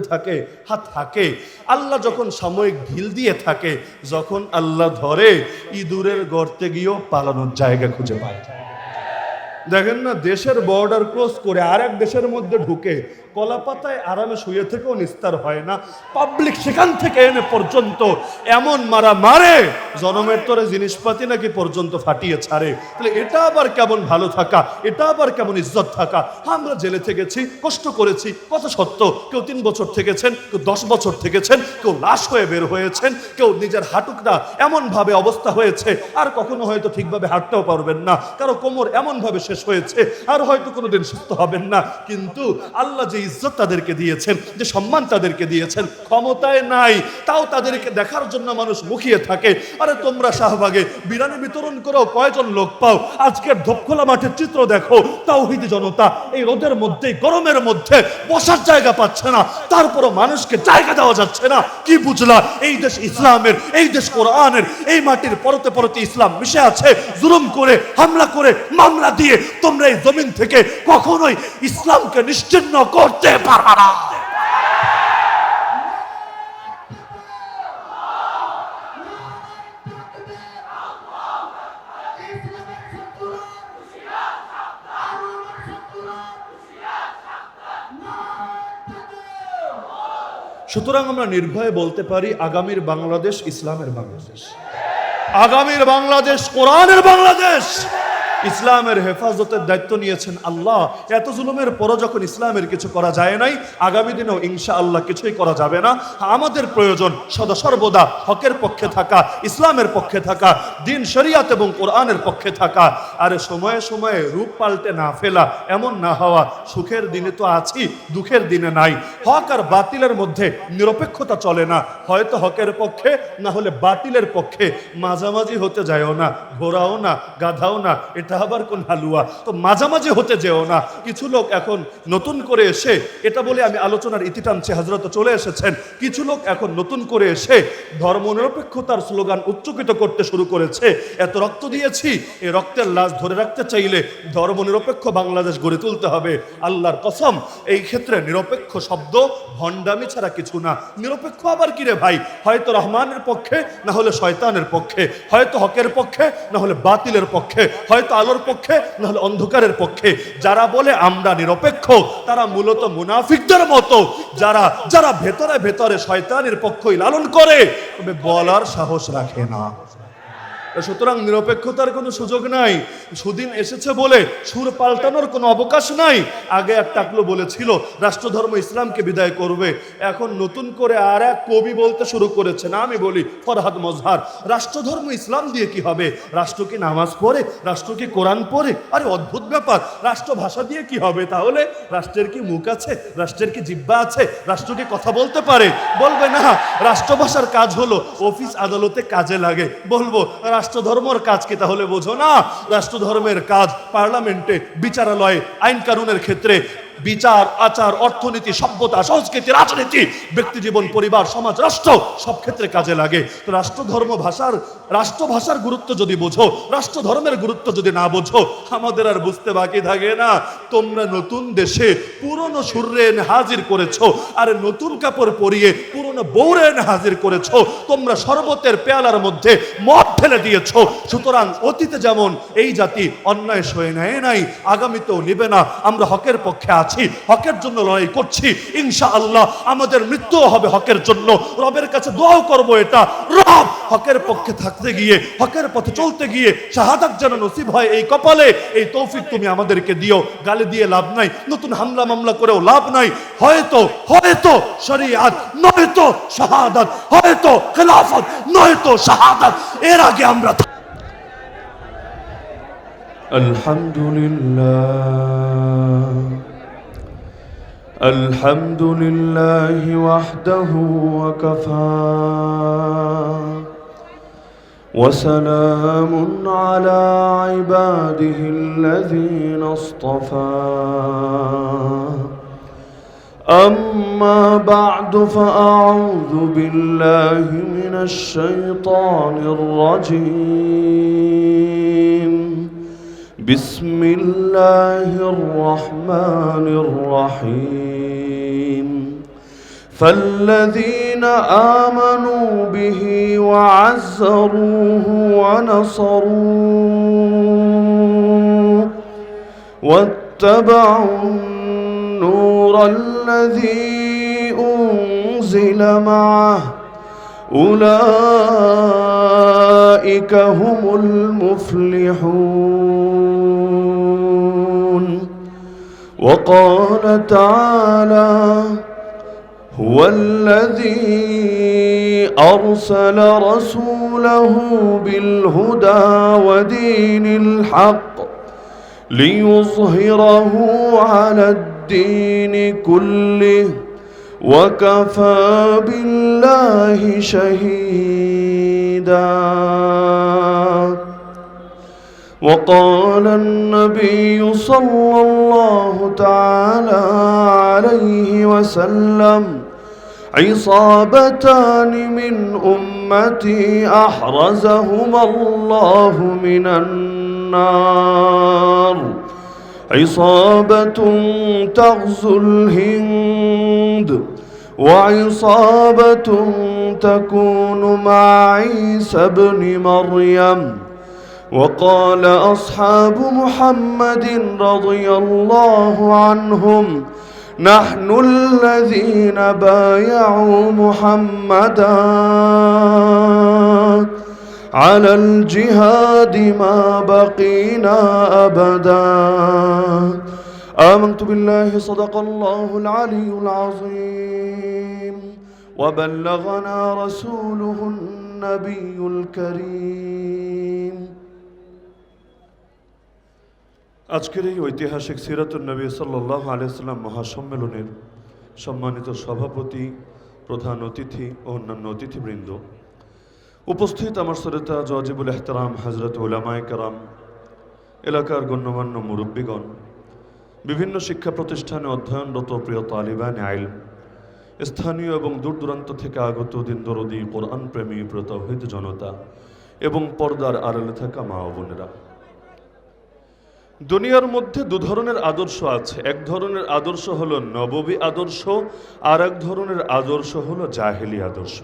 থাকে, হা, থাকে। আল্লাহ যখন সাময়িক ঢিল দিয়ে থাকে, যখন আল্লাহ ধরে, ইঁদুরের গর্তে গিয়েও পালানোর জায়গা খুঁজে পায়। দেখেন না, দেশের বর্ডার ক্রস করে আর এক দেশের মধ্যে ঢুকে কলাপাতায় আরামে শুয়ে থেকেও নিস্তার হয় না। পাবলিক সেখান থেকে এনে পর্যন্ত এমন মারা মারে, জনমের তরে জিনিসপাতি নাকি পর্যন্ত ফাটিয়ে ছাড়ে। তাহলে এটা আবার কেমন ভালো থাকা? এটা আবার কেমন ইজ্জত থাকা? আমরা জেলে থেকেছি, কষ্ট করেছি, কত সত্য। কেউ তিন বছর থেকেছেন, কেউ দশ বছর থেকেছেন, কেউ লাশ হয়ে বের হয়েছেন, কেউ নিজের হাঁটুকটা এমন ভাবে অবস্থা হয়েছে, আর কখনো হয়তো ঠিকভাবে হাঁটতেও পারবেন না। কারও কোমর এমন ভাবে শেষ হয়েছে। আর হয়তো কোনোদিন সুস্থ হবেন না। কিন্তু আল্লাহ যে ইজ্জত তাদেরকে দিয়েছেন, যে সম্মান তাদেরকে দিয়েছেন, ক্ষমতায় নাই। তাও তাদেরকে দেখার জন্য মানুষ মুখিয়ে থাকে। আরে তোমরা শাহবাগে বিরানি বিতরণ করো, কয়জন লোক পাও? আজকের ধপখোলা মাঠের চিত্র দেখো। তাওহিদি জনতা এই রোদের মধ্যে গরমের মধ্যে বসার জায়গা পাচ্ছে না। তারপরও মানুষকে জায়গা দেওয়া যাচ্ছে না। কি বুঝলা? এই দেশ ইসলামের, এই দেশ কোরআনের, এই মাটির পরতে পরতে ইসলাম মিশে আছে। জুলুম করে, হামলা করে, মামলা দিয়ে তোমরা এই জমিন থেকে কখনোই ইসলামকে নিশ্চিন্ন করতে পারবে না। সুতরাং আমরা নির্ভয়ে বলতে পারি, আগামীর বাংলাদেশ ইসলামের বাংলাদেশ। আগামীর বাংলাদেশ কোরআনের বাংলাদেশ। ইসলামের হেফাজতের দায়িত্ব নিয়েছেন আল্লাহ। এত জুলুমের পরও যখন ইসলামের কিছু করা যায় নাই, আগামী দিনেও ইনশা আল্লাহ কিছুই করা যাবে না। আমাদের প্রয়োজন সদা সর্বদা হকের পক্ষে থাকা, ইসলামের পক্ষে থাকা, দিন শরিয়াত এবং কোরআনের পক্ষে থাকা। আর সময়ে সময়ে রূপ পাল্টে না ফেলা, এমন না হওয়া, সুখের দিনে তো আছি, দুঃখের দিনে নাই। হক আর বাতিলের মধ্যে নিরপেক্ষতা চলে না। হয়তো হকের পক্ষে, না হলে বাতিলের পক্ষে। মাঝামাঝি হতে যায়ও না, ঘোরাও না, গাধাও না, এটা আবার কোন হালুয়া? তো মাঝামাঝি হতে যেও না। কিছু লোক এখন নতুন করে এসে, এটা বলে আমি আলোচনার ইতি টানছি হাজরত চলে এসেছেন। কিছু লোক এখন নতুন করে এসে ধর্মনিরপেক্ষতার স্লোগান উচ্চকিত করতে শুরু করেছে। এত রক্ত দিয়েছি, এই রক্তের লাশ ধরে রাখতে চাইলে ধর্মনিরপেক্ষ বাংলাদেশ গড়ে তুলতে হবে। আল্লাহর কসম, এই ক্ষেত্রে নিরপেক্ষ শব্দ, ভণ্ডামি ছাড়া কিছু না। নিরপেক্ষ আবার কি রে ভাই? হয়তো রহমানের পক্ষে, না হলে শয়তানের পক্ষে। হয়তো হকের পক্ষে, না হলে বাতিলের পক্ষে। হয়তো আলোর পক্ষে না হলে অন্ধকারের পক্ষে। যারা বলে আমরা নিরপেক্ষ, তারা মূলত মুনাফিকদের মতো। যারা যারা ভেতরে ভেতরে শয়তানের পক্ষই লালন করে, তবে বলার সাহস রাখে না। সুতরাং নিরপেক্ষতার কোনো সুযোগ নাই। সুদিন এসেছে বলে সুর পাল্টানোর কোনো অবকাশ নাই। আগে এক টাকলো বলেছিল, রাষ্ট্রধর্ম ইসলামকে বিদায় করবে। এখন নতুন করে আর এক কবি বলতে শুরু করেছে না আমি বলি, ফরহাদ মজহার, রাষ্ট্রধর্ম ইসলাম দিয়ে কি হবে? রাষ্ট্র কি নামাজ পড়ে? রাষ্ট্র কি কোরআন পড়ে? আরে অদ্ভুত ব্যাপার। রাষ্ট্র ভাষা দিয়ে কি হবে তাহলে? রাষ্ট্রের কি মুখ আছে? রাষ্ট্রের কি জিব্বা আছে? রাষ্ট্র কি কথা বলতে পারে? বলবে না, রাষ্ট্রভাষার কাজ হলো, অফিস আদালতে কাজে লাগে। বলব রাষ্ট্রধর্মর কাজ কি তাহলে বোঝো না। রাষ্ট্রধর্মের কাজ পার্লামেন্টে বিচারালয়ে আইন কানুনের ক্ষেত্রে বিচার, আচার, অর্থনীতি, সভ্যতা, সংস্কৃতি, রাজনীতি, ব্যক্তি জীবন, পরিবার, সমাজ, রাষ্ট্র, সব ক্ষেত্রে কাজে লাগে। তো রাষ্ট্রধর্ম ভাষার রাষ্ট্রভাষার গুরুত্ব যদি বোঝো রাষ্ট্রধর্মের গুরুত্ব যদি না বোঝো, আমাদের আর বুঝতে বাকি থাকে না। তোমরা নতুন দেশে পুরনো সুরে এনে হাজির করেছ, আর নতুন কাপড় পরিয়ে পুরনো বৌরে এনে হাজির করেছ। তোমরা শরবতের পেয়ালার মধ্যে মদ ফেলে দিয়েছ। সুতরাং অতীতে যেমন এই জাতি অন্যায় সয়ে নেয় নাই, আগামীতেও নিবে না। আমরা হকের পক্ষে আছি হকের জন্য লড়াই করছি ইনশা আল্লাহ আমাদের মৃত্যুও হবে হকের জন্য রবের কাছে দোয়াও করব এটা রব হকের পক্ষে থাকতে গিয়ে হকের পথে চলতে গিয়ে শাহাদাত যেন নসিব হয় এই কপালে এই তৌফিক তুমি আমাদেরকে দিও গালি দিয়ে লাভ নাই নতুন হামলা মামলা করেও লাভ নাই হয়তো হয়তো শরিয়াত নয়তো শাহাদাত হয়তো খেলাফত নয়তো শাহাদাত এর আগে আমরা الحمد لله الحمد لله وحده وكفى. وسلام على عباده الذين اصطفى. أما بعد فأعوذ بالله من الشيطان الرجيم. بسم الله الرحمن الرحيم. فالذين آمنوا به وعزروه ونصروه واتبعوا النور الذي أنزل معه أولئك هم المفلحون. وقال تعالى هو الذي أرسل رسوله بالهدى ودين الحق ليظهره على الدين كله وكفى بالله شهيدا. وقال النبي صلى الله تعالى عليه وسلم عصابتان من أمتي أحرزهما الله من النار. عصابة تغزو الهند وعصابة تكون مع عيسى ابن مريم. وقال أصحاب محمد رضي الله عنهم نحن الذين بايعوا محمدا على الجهاد ما بقينا أبدا. آمنت بالله صدق الله العلي العظيم. وبلغنا رسوله النبي الكريم. আজকের এই ঐতিহাসিক সিরাতুল নবী সাল্লাহ আলিয়াল্লাম মহাসম্মেলনের সম্মানিত সভাপতি, প্রধান অতিথি ও অন্যান্য অতিথিবৃন্দ। উপস্থিত আমার শ্রোতা জজিবুল এহতারাম হজরত উলামায় কারাম, এলাকার গণ্যমান্য মুরব্বীগণ, বিভিন্ন শিক্ষা প্রতিষ্ঠানে অধ্যয়নরত প্রিয় তালিবান আইল, স্থানীয় এবং দূর দূরান্ত থেকে আগত দিন দরদি কোরআন প্রেমী প্রতহিত জনতা এবং পর্দার আড়ালে থাকা মা বোনেরা। দুনিয়ার মধ্যে দু ধরনের আদর্শ আছে। এক ধরনের আদর্শ হলো নববী আদর্শ, আর এক ধরনের আদর্শ হলো জাহেলি আদর্শ।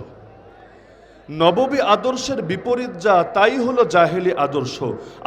নববী আদর্শের বিপরীত যা, তাই হলো জাহেলি আদর্শ।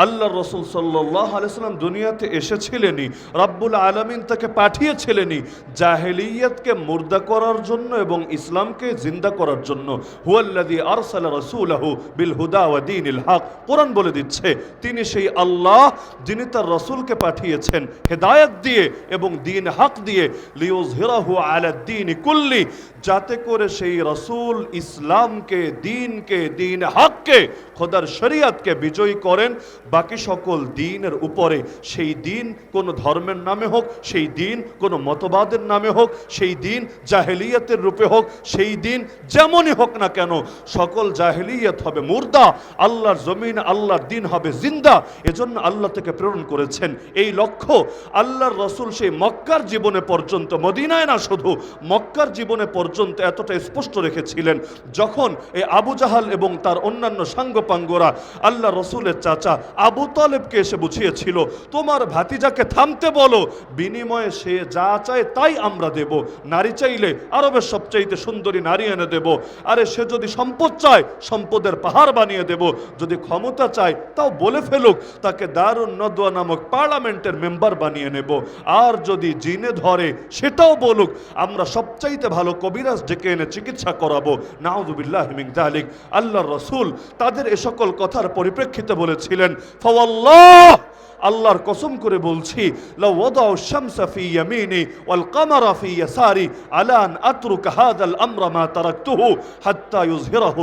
আল্লাহ রসুল সাল্লাহ আলাইসাল্লাম দুনিয়াতে এসেছিলেনই, রাব্বুল আলমিন তাকে পাঠিয়েছিলেনই জাহেলিয়াতকে মুর্দা করার জন্য এবং ইসলামকে জিন্দা করার জন্য। হুয়াল্লাদি আরসাল রসুলাহু বিল হুদা ওয়াদিন হক। কোরআন বলে দিচ্ছে, তিনি সেই আল্লাহ যিনি তার রসুলকে পাঠিয়েছেন হেদায়ত দিয়ে এবং দিন হক দিয়ে লিউজ হিরাহু আলাদ্দিন কুল্লি, যাতে করে সেই রসুল ইসলামকে দিনকে দিন, হককে, খোদার শরিয়াতকে বিজয়ী করেন। বাকি সকল দিনের উপরে সেই দিন কোনো ধর্মের নামে হোক, সেই দিন কোনো মতবাদের নামে হোক, সেই দিন জাহেলিয়াতের রূপে হোক, সেই দিন যেমনই হোক না কেন, সকল জাহেলিয়াত হবে মুর্দা, আল্লাহর জমিন, আল্লাহর দিন হবে জিন্দা। এজন্য আল্লাহ থেকে প্রেরণ করেছেন এই লক্ষ্য। আল্লাহর রসুল সেই মক্কার জীবনে পর্যন্ত, মদিনায় না শুধু, মক্কার জীবনে পর্যন্ত এতটা স্পষ্ট রেখেছিলেন, যখন এই আবু জাহাল এবং তার অন্যান্য সাঙ্গপাঙ্গরা আল্লাহ রসুলের চাচা আবু তালেবকে এসে বুঝিয়েছিল, তোমার ভাতিজাকে থামতে বলো, বিনিময়ে সে যা চায় তাই আমরা দেব। নারী চাইলে আরবের সবচাইতে সুন্দরী নারী এনে দেব। আরে সে যদি সম্পদ চায়, সম্পদের পাহাড় বানিয়ে দেব। যদি ক্ষমতা চায়, তাও বলে ফেলুক, তাকে দারুণ নদোয়া নামক পার্লামেন্টের মেম্বার বানিয়ে নেব। আর যদি জিনে ধরে, সেটাও বলুক, আমরা সবচাইতে ভালো কবিরাজ ডেকে এনে চিকিৎসা করাবো। নাউজুবিল্লাহ মিন জালিক আল্লাহর রসুল তাদের এ সকল কথার পরিপ্রেক্ষিতে বলেছিলেন ফাওয়াল্লাহ! আল্লাহর কসম করে বলছি, লাউ ওয়াদাউ শামসা ফি ওয়াল কামারা ফি ইয়াসারি আলা আন আতরুকা হাদাল আমরা মা তারাকতুহু হাত্তা ইউযহিরাহু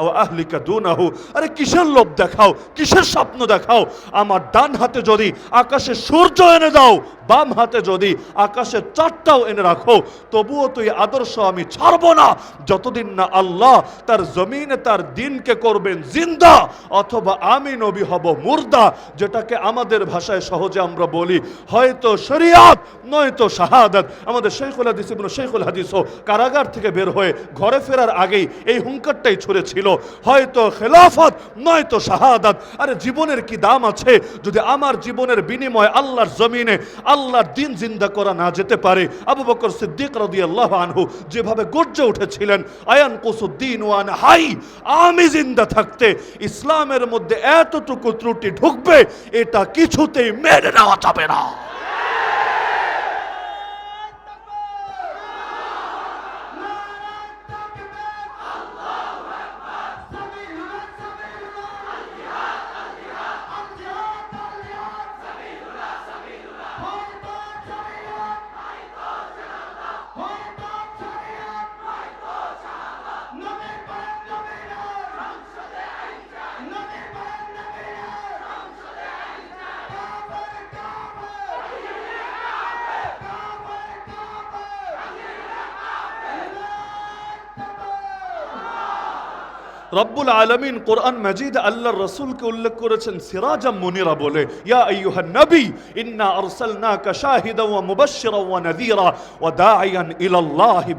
আও আহলিকা দুনাহু। আরে কিসের লোভ দেখাও, কিসের স্বপ্ন দেখাও? আমার ডান হাতে যদি আকাশে সূর্য এনে দাও, বাম হাতে যদি আকাশের চারটাও এনে রাখো, তবুও তুই আদর্শ আমি ছাড়বো না। যতদিন না আল্লাহ তার জমিনে তার দিনকে করবেন জিন্দা, অথবা আমি নবী হব মুর্দা, যেটাকে আমাদের আমাদের ভাষায় সহজে আমরা বলি, হয়তো শরিয়াত, নয়তো শাহাদাত। আমাদের শেখুল হাদিস ইবনু শেখুল হাদিসও কারাগার থেকে বের হয়ে ঘরে ফেরার আগেই এই হুঙ্কারটাই ছুড়েছিল, হয়তো খেলাফত, নয়তো শাহাদাত। আরে জীবনের কি দাম আছে? যদি আমার জীবনের বিনিময়ে আল্লাহর জমিনে আল্লাহর দিন জিন্দা করা না যেতে পারে, আবু বকর সিদ্দিক রাদিয়াল্লাহু আনহু যেভাবে গর্জে উঠেছিলেন, আয়ান কুসুদ্দিন ওয়ান হাই, আমি জিন্দা থাকতে ইসলামের মধ্যে এতটুকু ত্রুটি ঢুকবে, এটা কিছুতেই মেনে নেওয়া যাবে না। রব্বুল আলমিন কোরআন মাজিদ আল্লাহ রসুলকে উল্লেখ করেছেন, সিরাজাম মুনিরা বলে, ইয়া নবী, ইন্না ওয়া ওয়া নাযীরা ওয়া দাঈয়ান ইলাল্লাহি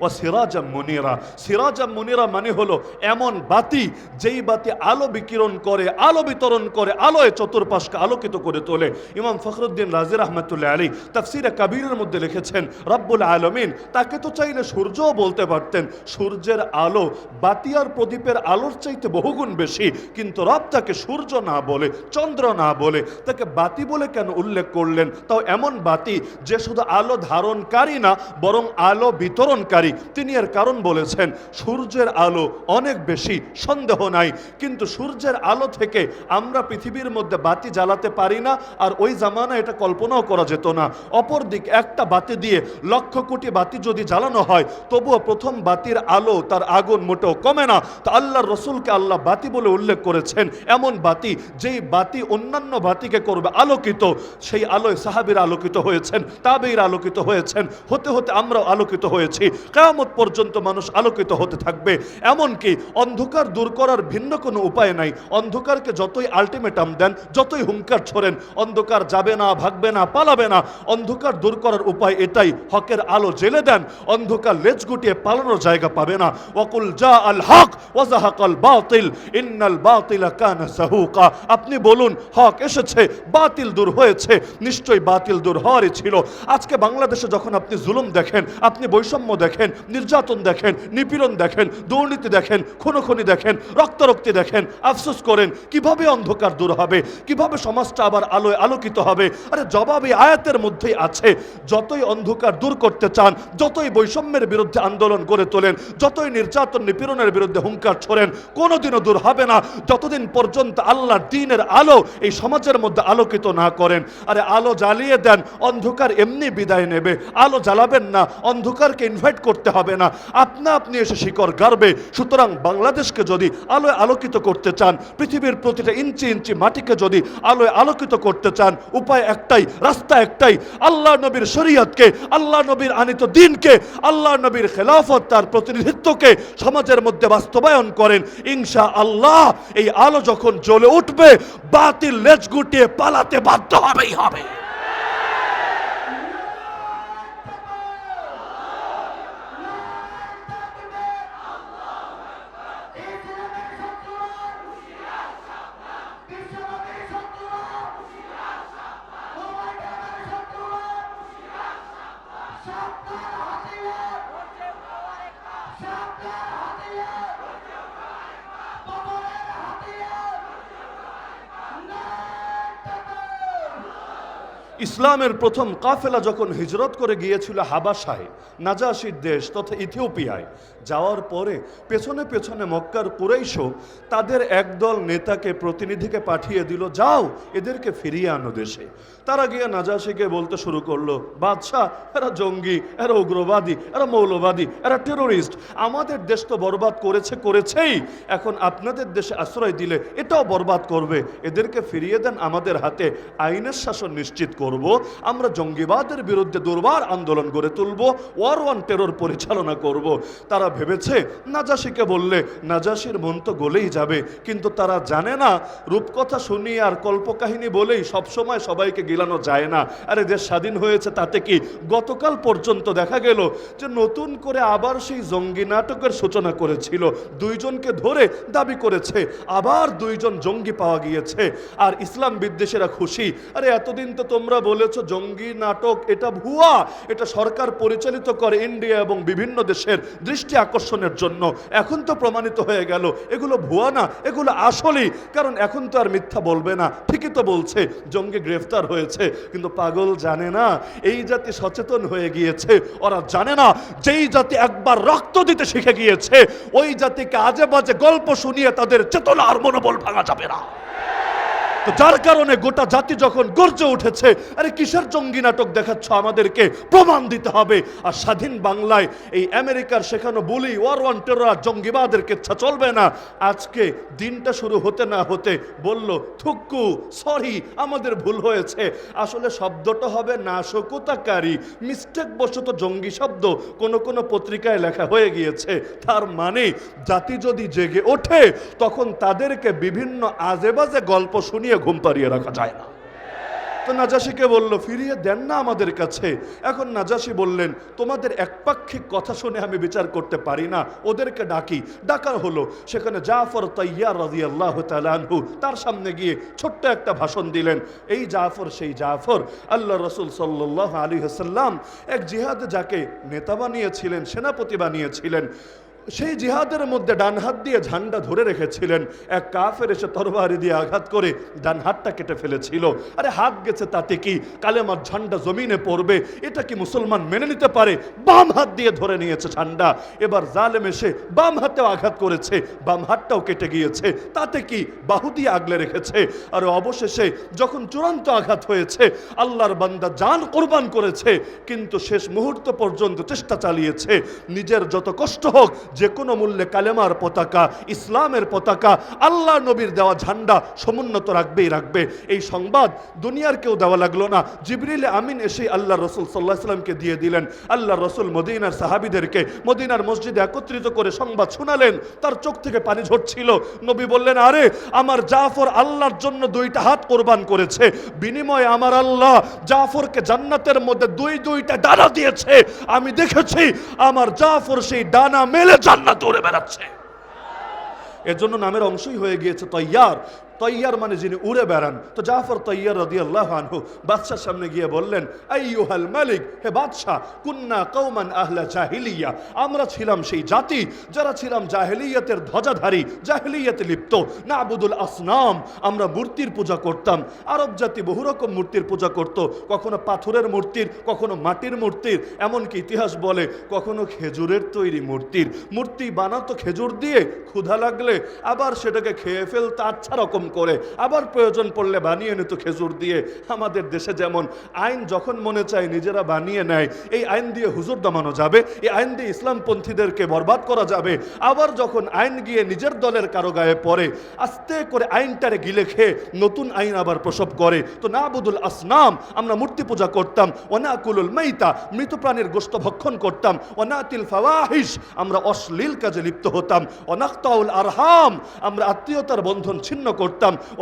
ওয়া মুনিরা। মুনিরা মানে হলো এমন বাতি, যেই বাতি আলো বিকিরণ করে, আলো বিতরণ করে, আলোয় চতুর্পাশকে আলোকিত করে তোলে। ইমাম ফখরুদ্দিন রাজি রহমতুল্লাহ আলী তাফসিরে কাবিরের মধ্যে লিখেছেন, রব্বুল আলমিন তাকে তো চাইলে সূর্যও বলতে পারতেন। সূর্যের আলো বাতি আর প্রদীপের আলোর চাইতে বহুগুণ বেশি। কিন্তু রব তাকে সূর্য না বলে, চন্দ্র না বলে, তাকে বাতি বলে কেন উল্লেখ করলেন? তাও এমন বাতি যে শুধু আলো ধারণকারী না, বরং আলো বিতরণকারী। তিনি এর কারণ বলেছেন, সূর্যের আলো অনেক বেশি, সন্দেহ নাই। কিন্তু সূর্যের আলো থেকে আমরা পৃথিবীর মধ্যে বাতি জ্বালাতে পারি না, আর ওই জামানা এটা কল্পনাও করা যেত না। অপরদিক একটা বাতি দিয়ে লক্ষ কোটি বাতি যদি জ্বালানো হয়, তবুও প্রথম বাতির আলো তার আগুন মোটেও কমে না। তা আল্লাহর রসুলকে আল্লাহ বাতি বলে উল্লেখ করেছেন। এমন বাতি যেই বাতি অন্যান্য বাতিকে করবে আলোকিত, সেই আলোয় সাহাবির আলোকিত হয়েছেন তাবেইর আলোকিত হয়েছেন, হতে হতে আমরাও আলোকিত হয়েছি। কেয়ামত পর্যন্ত মানুষ আলোকিত হতে থাকবে। এমনকি অন্ধকার দূর করার ভিন্ন কোনো উপায় নাই। অন্ধকারকে যতই আলটিমেটাম দেন, যতই হুঙ্কার ছোড়েন, অন্ধকার যাবে না, ভাগবে না, পালাবে না। অন্ধকার দূর করার উপায় এটাই, হকের আলো জেলে দেন। অন্ধকার লেজ গুটিয়ে পালানোর জায়গা পাবে না। ওয়াকুল জা আল হক ওয়াজাহাকাল বাতিল, ইন্নাল বাতিলা কানা সাহুকা। আপনি বলুন, হক এসেছে, বাতিল দূর হয়েছে, নিশ্চয়ই বাতিল দূর হওয়ারই ছিল। আজকে বাংলাদেশে যখন আপনি জুলুম দেখেন, আপনি বৈষম্য দেখেন, নির্যাতন দেখেন, নিপীড়ন দেখেন, দুর্নীতি দেখেন, খুনোখুনি দেখেন, রক্তারক্তি দেখেন, আফসোস করেন, কীভাবে অন্ধকার দূর হবে? কীভাবে সমাজটা আবার আলোয় আলোকিত হবে? আরে জবাব আয়াতের মধ্যেই আছে। যতই অন্ধকার দূর করতে চান, যতই বৈষম্যের বিরুদ্ধে আন্দোলন করে তোলেন, যতই নির্যাতন, নিপীড়নের বিরুদ্ধে হুঙ্কার ছোড়েন, কোনোদিনও দূর হবে না। যতদিন পর্যন্ত আল্লাহর দিনের আলো এই সমাজের মধ্যে আলোকিত না করেন, আরে আলো জ্বালিয়ে দেন, অন্ধকার এমনি বিদায় নেবে। আলো জ্বালাবেন না, অন্ধকারকে ইনভাইট করতে হবে না। আপনা আপনি এসে শিকড় গাড়বে। সুতরাং বাংলাদেশকে যদি আলোয় আলোকিত করতে চান, পৃথিবীর প্রতিটা ইঞ্চি ইঞ্চি মাটিকে যদি আলোয় আলোকিত করতে চান, উপায় একটাই, রাস্তা একটাই, আল্লাহ নবীর শরীয়তকে, আল্লাহ নবীর আনিত দিনকে, আল্লাহ নবীর খেলাফত তার প্রতিনিধিত্বকে সমাজের মধ্যে বাস্তবায়ন করেন ইনশা আল্লাহ এই আলো যখন জ্বলে উঠবে, বাতিল লেজ গুটিয়ে পালাতে বাধ্য হবেই হবে। ইসলামের প্রথম কাফেলা যখন হিজরত করে গিয়েছিল হাবাসায় নাজাসির দেশ তথা ইথিওপিয়ায়, যাওয়ার পরে পেছনে পেছনে মক্কার কুরাইশও তাদের একদল নেতাকে প্রতিনিধিকে পাঠিয়ে দিল, যাও, এদেরকে ফিরিয়ে আনো দেশে। তারা গিয়ে নাজাসিকে বলতে শুরু করল, বাদশাহ, এরা জঙ্গি, এরা উগ্রবাদী, এরা মৌলবাদী, এরা টেরোরিস্ট আমাদের দেশ তো বরবাদ করেছে, করেছেই। এখন আপনাদের দেশে আশ্রয় দিলে এটাও বরবাদ করবে। এদেরকে ফিরিয়ে দেন আমাদের হাতে, আইনের শাসন নিশ্চিত করব। করব, আমরা জঙ্গিবাদের বিরুদ্ধে দুর্বার আন্দোলন গড়ে তুলব ওয়ার ওয়ান টেরর পরিচালনা করব। তারা ভেবেছে নাজাসিকে বললে নাজাসির মন তো গলেই যাবে, কিন্তু তারা জানে না, রূপকথা শুনিয়ে আর কল্পকাহিনী বলেই সবসময় সবাইকে গিলানো যায় না। আরে দেশ স্বাধীন হয়েছে তাতে কি? গতকাল পর্যন্ত দেখা গেল যে নতুন করে আবার সেই জঙ্গি নাটকের সূচনা করেছিল। দুইজনকে ধরে দাবি করেছে, আবার দুইজন জঙ্গি পাওয়া গিয়েছে। আর ইসলাম বিদ্বেষীরা খুশি, আরে এতদিন তো তোমরা বলেছ, জঙ্গি নাটক, এটা ভুয়া। এটা সরকার পরিচালিত করে ইন্ডিয়া এবং বিভিন্ন দেশের দৃষ্টি আকর্ষণের জন্য। এখন তো প্রমাণিত হয়ে গেল, এগুলো ভুয়া না, এগুলো আসলেই। কারণ এখন তো আর মিথ্যা বলবে না। ঠিকই তো বলছে, জঙ্গি গ্রেফতার হয়েছে। কিন্তু পাগল জানে না, এই জাতি সচেতন হয়ে গিয়েছে। ওরা জানে না, যেই জাতি একবার রক্ত দিতে শিখে গিয়েছে, ওই জাতিকে আজে বাজে গল্প শুনিয়ে তাদের চেতনা আর মনোবল ভাঙা যাবে না। তো যার কারণে গোটা জাতি যখন গর্জে উঠেছে, আরে কিসের জঙ্গি নাটক দেখাচ্ছ আমাদেরকে? প্রমাণ দিতে হবে। আর স্বাধীন বাংলায় এই আমেরিকার শেখানো বলি, ওয়ার ওয়ান টেরোরা জঙ্গিবাদের কেচ্ছা চলবে না। আজকে দিনটা শুরু হতে না হতে বলল থুক্কু সরি, আমাদের ভুল হয়েছে। আসলে শব্দটা হবে নাশকতাকারী। মিস্টেক বশত জঙ্গি শব্দ কোনো কোনো পত্রিকায় লেখা হয়ে গিয়েছে। তার মানে জাতি যদি জেগে ওঠে, তখন তাদেরকে বিভিন্ন আজেবাজে গল্প শুনিয়ে ঘুম পাড়িয়ে রাখা যায় না। তো নাজাসিকে বলল, ফিরিয়ে দেন না আমাদের কাছে। এখন নাজাসি বললেন, তোমাদের একপাক্ষিক কথা শুনে আমি বিচার করতে পারি না, ওদেরকে ডাকি। ডাকা হলো, সেখানে জাফর তৈয়ার রাজি আল্লাহ তালু তার সামনে গিয়ে ছোট্ট একটা ভাষণ দিলেন। এই জাফর, সেই জাফর আল্লাহ রসুল সাল্লাহ আলী হাসাল্লাম এক জিহাদ যাকে নেতা বানিয়েছিলেন, সেনাপতি বানিয়েছিলেন সেই জিহাদের মধ্যে ডান হাত দিয়ে ঝান্ডা ধরে রেখেছিলেন। এক কাফের এসে তরবারি দিয়ে আঘাত করে ডান হাতটা কেটে ফেলেছিল। আরে হাত গেছে তাতে কি? কালেমার ঝান্ডা জমিনে পড়বে। এটা কি মুসলমান মেনে নিতে পারে? বাম হাত দিয়ে ধরে নিয়েছে ঝান্ডা। এবার জালেম এসে বাম হাতেও আঘাত করেছে। বাম হাতটাও কেটে গিয়েছে। তাতে কি? বাহু দিয়ে আগলে রেখেছে। আর অবশেষে যখন চূড়ান্ত আঘাত হয়েছে, আল্লাহর বান্দা জান কোরবান করেছে। কিন্তু শেষ মুহূর্ত পর্যন্ত চেষ্টা চালিয়েছে। নিজের যত কষ্ট হোক যে কোনো মূল্যে কালেমার পতাকা, ইসলামের পতাকা, আল্লাহ নবীর দেওয়া ঝান্ডা সমুন্নত রাখবেই রাখবে। এই সংবাদ দুনিয়ার কেউ দেওয়া লাগল না। জিবরিল আমিন এসে আল্লাহ রসুল সাল্লাহ সাল্লামকে দিয়ে দিলেন। আল্লাহ রসুল মদিনার সাহাবিদেরকে মদিনার মসজিদে একত্রিত করে সংবাদ শোনালেন। তার চোখ থেকে পানি ঝরছিল। নবী বললেন, আরে, আমার জাফর আল্লাহর জন্য দুইটা হাত কোরবান করেছে। বিনিময়ে আমার আল্লাহ জাফরকে জান্নাতের মধ্যে দুই দুইটা ডানা দিয়েছে। আমি দেখেছি, আমার জাফর সেই ডানা মেলে জান্নাত দৌড়ে বেড়াচ্ছে। এর জন্য নামের অংশই হয়ে গিয়েছে তৈয়ার। তৈয়ার মানে যিনি উড়ে বেড়ান। তো জাফর তৈয়ার রদি আল্লাহ আনহু বাদশার সামনে গিয়ে বললেন, আইয়ুহাল মালিক, হে বাদশাহ, কুন্না কৌমান আহলা জাহিলিয়া। আমরা ছিলাম সেই জাতি, যারা ছিলাম জাহেলিয়াতের ধ্বজাধারী, জাহেলিয়াতে লিপ্ত। না আবুদুল আসনাম, আমরা মূর্তির পূজা করতাম। আরব জাতি বহু রকম মূর্তির পূজা করত। কখনো পাথরের মূর্তির, কখনো মাটির মূর্তির, এমনকি ইতিহাস বলে কখনো খেজুরের তৈরি মূর্তির। মূর্তি বানাতো খেজুর দিয়ে, ক্ষুধা লাগলে আবার সেটাকে খেয়ে ফেলতে আচ্ছা রকম করে, আবার প্রয়োজন পড়লে বানিয়ে নিত খেজুর দিয়ে। আমাদের দেশে যেমন আইন যখন মনে চায় নিজেরা বানিয়ে নেয়, এই আইন দিয়ে হুজুর দমানো যাবে, এই আইন দিয়ে ইসলামপন্থীদেরকে বরবাদ করা যাবে। আবার যখন আইন গিয়ে নিজের দলের কারও গায়ে পড়ে, আস্তে করে আইনটারে গিলে খেয়ে নতুন আইন আবার প্রসব করে। তো না বুদুল আসনাম, আমরা মূর্তি পূজা করতাম ওনাকুলুল মাইতা, মৃত প্রাণীর গোস্ত ভক্ষণ করতাম ওনাতিল ফাওয়াহিস আমরা অশ্লীল কাজে লিপ্ত হতাম অনাক্তাউল আরহাম, আমরা আত্মীয়তার বন্ধন ছিন্ন করতাম।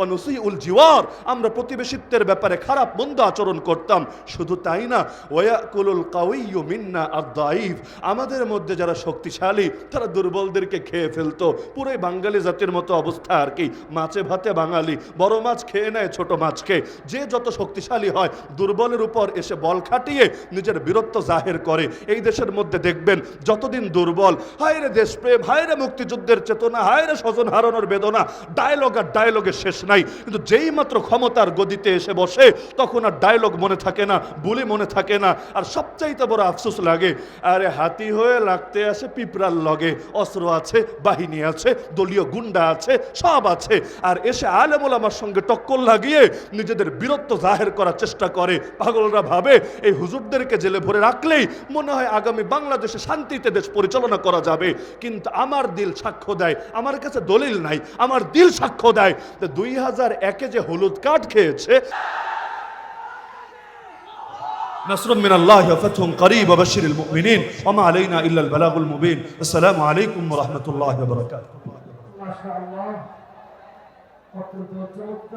অনুসি উল জিওয়ার, আমরা প্রতিবেশিত্বের ব্যাপারে খারাপ, মন্দ আচরণ করতাম। শুধু তাই না, ওয়াকুলুল কাউইয়ু মিন্না আদাইফ আমাদের মধ্যে যারা শক্তিশালী, তারা দুর্বলদেরকে খেয়ে ফেলতো। পুরোই বাঙালি জাতির মতো অবস্থা আর কি। মাছে ভাতে বাঙালি, বড় মাছ খেয়ে নেয় ছোট মাছকে। যে যত শক্তিশালী হয়, দুর্বলের উপর এসে বল খাটিয়ে নিজের বীরত্ব জাহের করে। এই দেশের মধ্যে দেখবেন, যতদিন দুর্বল হায় রে দেশপ্রেম হায় রে মুক্তিযুদ্ধের চেতনা হায় রে স্বজন হারানোর বেদনা ডায়লগ আর ডায়লগের শেষ নাই, কিন্তু যেই মাত্র ক্ষমতার গদিতে এসে বসে, তখন আর ডায়লগ মনে থাকে না, বুলি মনে থাকে না, আর সবচাইতে বড় আফসোস লাগে, আরে হাতি হয়ে লাগতে আসে পিঁপড়ার লগে, অস্ত্র আছে, বাহিনী আছে, দলীয় গুন্ডা আছে, সব আছে, আর এসে আলেমুল আমার সঙ্গে টক্কর লাগিয়ে নিজেদের বীরত্ব জাহের করার চেষ্টা করে, পাগলরা ভাবে, এই হুজুরদেরকে জেলে ভরে রাখলেই মনে হয় আগামী বাংলাদেশে শান্তিতে দেশ পরিচালনা করা যাবে, কিন্তু আমার দিল সাক্ষ্য দেয়, আমার কাছে দলিল নাই, আমার দিল সাক্ষ্য দেয় দুই হাজার একে যে হলুদ কার্ড খেয়েছে نصر من الله وفتح قريب وبشر المؤمنين وما علينا إلا البلاغ المبين السلام عليكم ورحمة الله وبركاته মাশাআল্লাহ অত্যন্ত চমৎকার